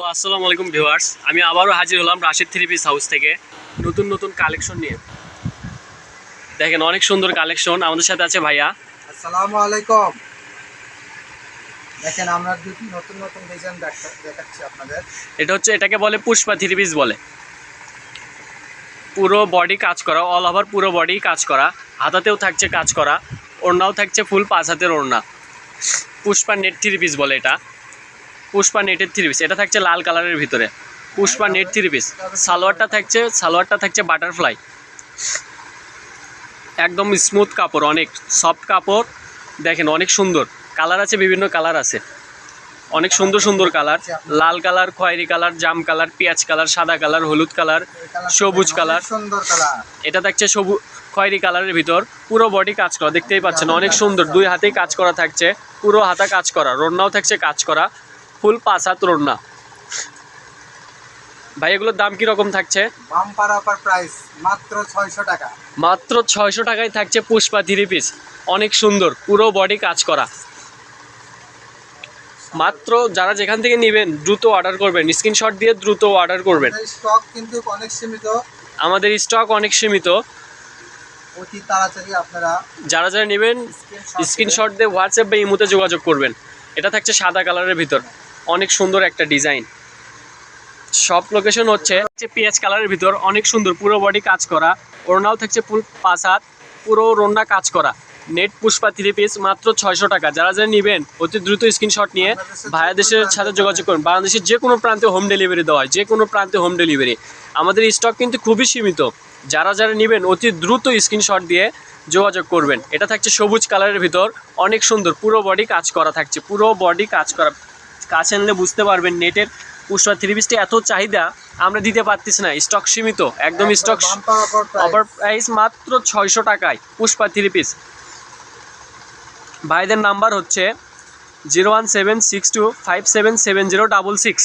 তো আসসালামু আলাইকুম ভিউয়ার্স আমি আবারও হাজির হলাম রাশিদ থ্রি পিস হাউস থেকে নতুন নতুন কালেকশন নিয়ে। দেখেন অনেক সুন্দর কালেকশন আমাদের সাথে আছে ভাইয়া। আসসালামু আলাইকুম। দেখেন আমরা দুটি নতুন নতুন ডিজাইন দেখাচ্ছি আপনাদের। এটা হচ্ছে এটাকে বলে পুষ্পা থ্রি পিস বলে। পুরো বডি কাজ করা অল ওভার পুরো বডি কাজ করা। হাতাতেও থাকছে কাজ করা ওড়নাও থাকছে ফুল পাঁচ হাতের ওড়না। পুষ্পা নেট থ্রি পিস বলে এটা। পুষ্পা নেটের থ্রি পিস এটা থাকছে লাল কালারের ভিতরে। পুষ্পা নেট থ্রি পিস সালোয়ারটা থাকছে সালোয়ারটা থাকছে বাটারফ্লাই একদম স্মুথ কাপড়, অনেক সফট কাপড়। দেখেন, অনেক সুন্দর। কালার আছে, বিভিন্ন কালার আছে। অনেক সুন্দর সুন্দর কালার। লাল কালার, খয়েরি কালার, জাম কালার, পেঁয়াজ কালার, সাদা কালার, হলুদ কালার, সবুজ কালার। এটা থাকছে সবুজ খয়েরি কালারের ভিতর। পুরো বডি কাজ করা, দেখতেই পাচ্ছেন, অনেক সুন্দর। দুই হাতেই কাজ করা থাকছে, পুরো হাতা কাজ করা রন্নাও থাকছে কাজ করা। ফুল পাঁচ হাত রন্না ভাই এগুলোর দাম কীরকম থাকছে? বাম্পার অফার প্রাইস মাত্র ছয়শো টাকা। মাত্র ছয়শো টাকায় থাকছে পুষ্পা থ্রি পিস। অনেক সুন্দর পুরো বডি কাজ করা। মাত্র যারা যেখান থেকে নেবেন দ্রুত অর্ডার করবেন। স্ক্রিনশট দিয়ে দ্রুত অর্ডার করবেন। স্টক কিন্তু অনেক সীমিত। আমাদের স্টক অনেক সীমিত। অতি তাড়াতাড়ি আপনারা যারা যারা নেবেন স্ক্রিনশট দিয়ে হোয়াটসঅ্যাপ বা ইমোতে যোগাযোগ করবেন। এটা থাকছে সাদা কালারের ভিতর। অনেক সুন্দর একটা ডিজাইন। সব লোকেশন হচ্ছে পেঁয়াজ কালারের ভিতর, অনেক সুন্দর, পুরো বডি কাজ করা। ওড়নাও থাকছে ফুল পাঁচ হাত, পুরো রন্না কাজ করা। নেট পুষ্পা থ্রি পিস মাত্র ছয়শো টাকা। যারা যারা নেবেন, অতি দ্রুত স্ক্রিনশট নিয়ে ভাইয়াদেশের সাথে যোগাযোগ করুন। বাংলাদেশের যে কোনো প্রান্তে হোম ডেলিভারি দেওয়া হয়, যে কোনো প্রান্তে হোম ডেলিভারি আমাদের স্টক কিন্তু খুবই সীমিত। যারা যারা নেবেন, অতি দ্রুত স্ক্রিনশট দিয়ে যোগাযোগ করবেন। এটা থাকছে সবুজ কালারের ভিতর, অনেক সুন্দর, পুরো বডি কাজ করা থাকছে, পুরো বডি কাজ করা। কাছে আনলে বুঝতে পারবেন নেটের পুষ্পা থ্রি পিসটা এত চাহিদা আমরা দিতে পারতেছি না। স্টক সীমিত একদম স্টক অফার প্রাইস মাত্র ছয়শো টাকায় পুষ্পা থ্রি পিস ভাইদের নাম্বার হচ্ছে zero one seven six two five seven seven zero double six.